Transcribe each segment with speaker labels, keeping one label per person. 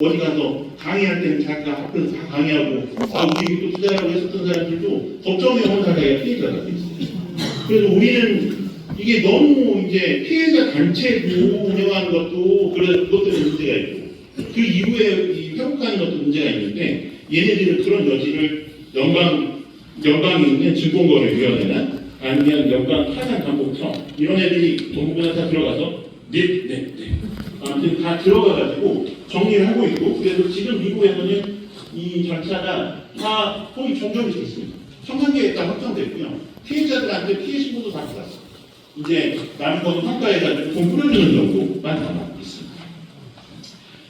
Speaker 1: 어디 가서 강의할 때는 자기가 앞에서 다 강의하고 아 우리 또 투자라고 했었던 사람들도 걱정해 온 사람이 피해자가 돼 있어요. 그래서 우리는 이게 너무 이제 피해자 단체도 운영하는 것도 그것 때문에 문제가 있고 그 이후에 이 회복하는 것도 문제가 있는데 얘네들은 그런 여지를 연방 연방에 있는 증권거래위원회나 아니면 연방 타산 감독청 이런 애들이 전부 다 들어가서 네네 네 아무튼 다 들어가가지고 정리를 하고 있고 그래서 지금 미국에서는 이 절차가 다 거의 종결이 됐습니다. 청산계에 다 확정됐고요. 피해자들한테 피해 신고도 다 받았어요. 이제 남은 거는 평가해가지고 돈 뿌려주는 정도만 남아 있습니다.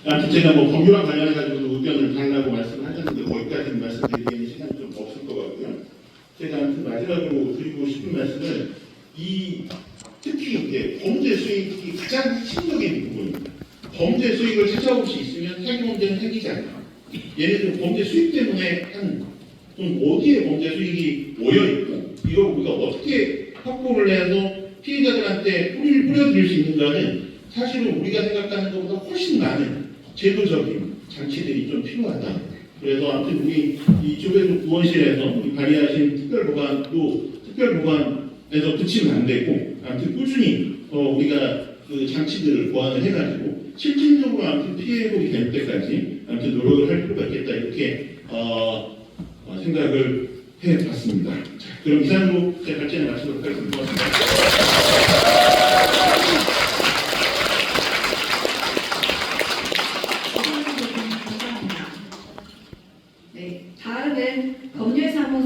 Speaker 1: 아무튼 제가 뭐 법률랑 관련해가지고 의견을 달라고 말씀하셨는데 거기까지는 말씀드리기에는 시간이 좀 없을 것 같고요. 제가 아무튼 마지막으로 드리고 싶은 말씀은 이 특히 이제 범죄 수익이 가장 핵심적인 부분입니다. 범죄 수익을 찾아올 수 있으면 사기 범죄는 생기지 않아요. 얘네들 범죄 수익 때문에 한 그럼 어디에 범죄 수익이 모여 있고 이걸 우리가 어떻게 확보를 해서 피해자들한테 뿌리를 뿌려드릴 수 있는가는 사실은 우리가 생각하는 것보다 훨씬 많은 제도적인 장치들이 좀 필요하다. 그래서 아무튼 우리 이쪽에서 구원실에서 우리 발의하신 특별보관도 특별보관에서 그치면 안 되고 아무튼 꾸준히 어, 우리가 그 장치들을 보완을 해가지고 실질적으로 아무튼 피해 회복이 될 때까지 아무튼 노력을 할 필요가 있겠다 이렇게 어, 어, 생각을 해봤습니다. 자, 그럼 이상으로 제 발전을 마치도록 하겠습니다. 네, 다음은 법률사무소